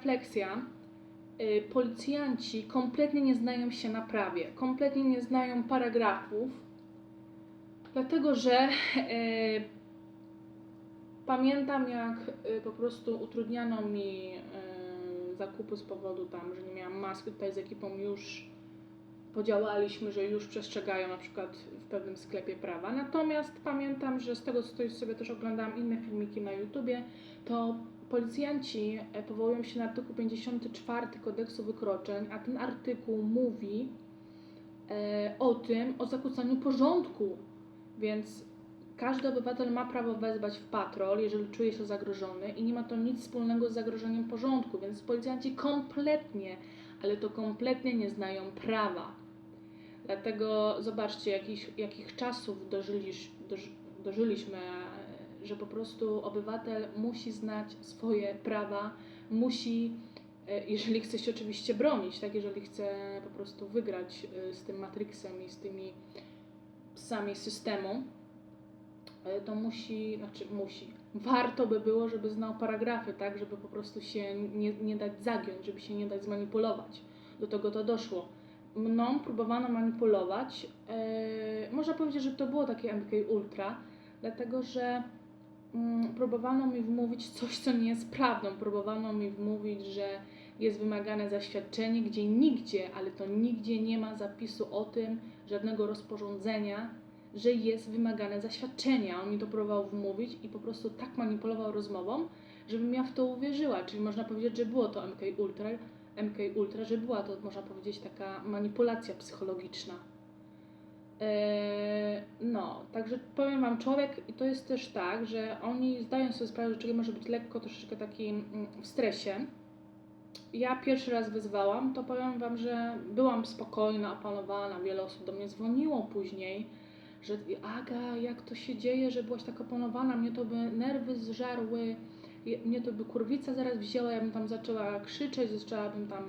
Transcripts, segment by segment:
refleksja. Y, Policjanci kompletnie nie znają się na prawie, kompletnie nie znają paragrafów, dlatego że y, pamiętam jak y, po prostu utrudniano mi zakupy z powodu tam, że nie miałam maski. Tutaj z ekipą już podziałaliśmy, że już przestrzegają na przykład w pewnym sklepie prawa. Natomiast pamiętam, że z tego co sobie też oglądałam inne filmiki na YouTubie, to policjanci e, powołują się na artykuł 54 kodeksu wykroczeń, a ten artykuł mówi e, o tym, o zakłócaniu porządku. Więc każdy obywatel ma prawo wezwać w patrol, jeżeli czuje się zagrożony i nie ma to nic wspólnego z zagrożeniem porządku, więc policjanci kompletnie, ale to kompletnie nie znają prawa. Dlatego zobaczcie, jakich, jakich czasów dożyliś, doż, dożyliśmy, że po prostu obywatel musi znać swoje prawa, musi, e, jeżeli chce się oczywiście bronić, tak, jeżeli chce po prostu wygrać e, z tym Matrixem i z tymi psami systemu, e, to musi, znaczy musi, warto by było, żeby znał paragrafy, tak, żeby po prostu się nie, nie dać zagiąć, żeby się nie dać zmanipulować. Do tego to doszło. Mną próbowano manipulować. E, można powiedzieć, że to było takie MK Ultra, dlatego że mm, próbowano mi wmówić coś, co nie jest prawdą. Próbowano mi wmówić, że jest wymagane zaświadczenie, gdzie nigdzie, ale to nigdzie nie ma zapisu o tym, żadnego rozporządzenia, że jest wymagane zaświadczenie. On mi to próbował wmówić i po prostu tak manipulował rozmową, żebym ja w to uwierzyła. Czyli można powiedzieć, że było to MK Ultra, MK Ultra, że była to, można powiedzieć, taka manipulacja psychologiczna. Eee, no, także powiem Wam, człowiek, i to jest też tak, że oni zdają sobie sprawę, że człowiek może być lekko troszeczkę taki mm, w stresie. Ja pierwszy raz wyzwałam, to powiem Wam, że byłam spokojna, opanowana, wiele osób do mnie dzwoniło później, że Aga, jak to się dzieje, że byłaś tak opanowana, mnie to by nerwy zżarły, mnie to by kurwica zaraz wzięła, ja bym tam zaczęła krzyczeć, zaczęłabym tam...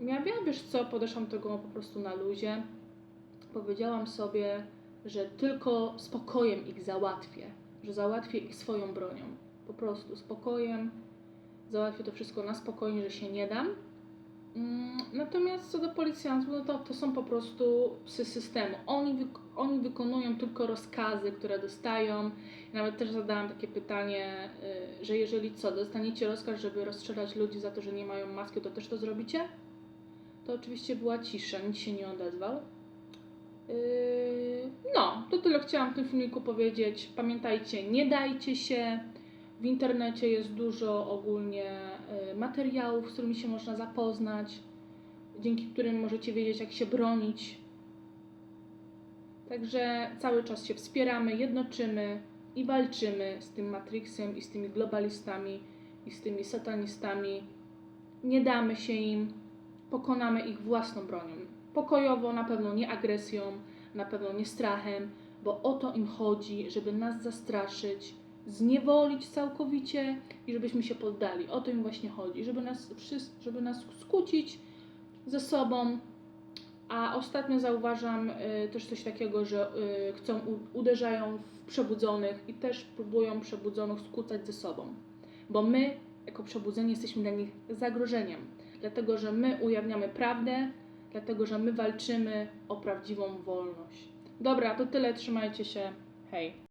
Ja wiem, wiesz co, podeszłam tego po prostu na luzie. Powiedziałam sobie, że tylko spokojem ich załatwię, że załatwię ich swoją bronią. Po prostu spokojem, załatwię to wszystko na spokojnie, że się nie dam. Mm, Natomiast co do policjantów, no to, to są po prostu psy systemu. Oni, oni wykonują tylko rozkazy, które dostają. Nawet też zadałam takie pytanie, y, że jeżeli co, dostaniecie rozkaz, żeby rozstrzelać ludzi za to, że nie mają maski, to też to zrobicie? To oczywiście była cisza, nikt się nie odezwał. Yy, No, to tyle chciałam w tym filmiku powiedzieć. Pamiętajcie, nie dajcie się. W internecie jest dużo ogólnie y, materiałów, z którymi się można zapoznać, dzięki którym możecie wiedzieć, jak się bronić. Także cały czas się wspieramy, jednoczymy i walczymy z tym Matrixem i z tymi globalistami i z tymi satanistami. Nie damy się im, pokonamy ich własną bronią. Pokojowo, na pewno nie agresją, na pewno nie strachem, bo o to im chodzi, żeby nas zastraszyć, zniewolić całkowicie i żebyśmy się poddali. O to im właśnie chodzi, żeby nas, żeby nas skłócić ze sobą. A ostatnio zauważam y, też coś takiego, że y, chcą, uderzają w przebudzonych i też próbują przebudzonych skłócać ze sobą. Bo my, jako przebudzeni, jesteśmy dla nich zagrożeniem. Dlatego, że my ujawniamy prawdę, dlatego, że my walczymy o prawdziwą wolność. Dobra, to tyle, trzymajcie się. Hej.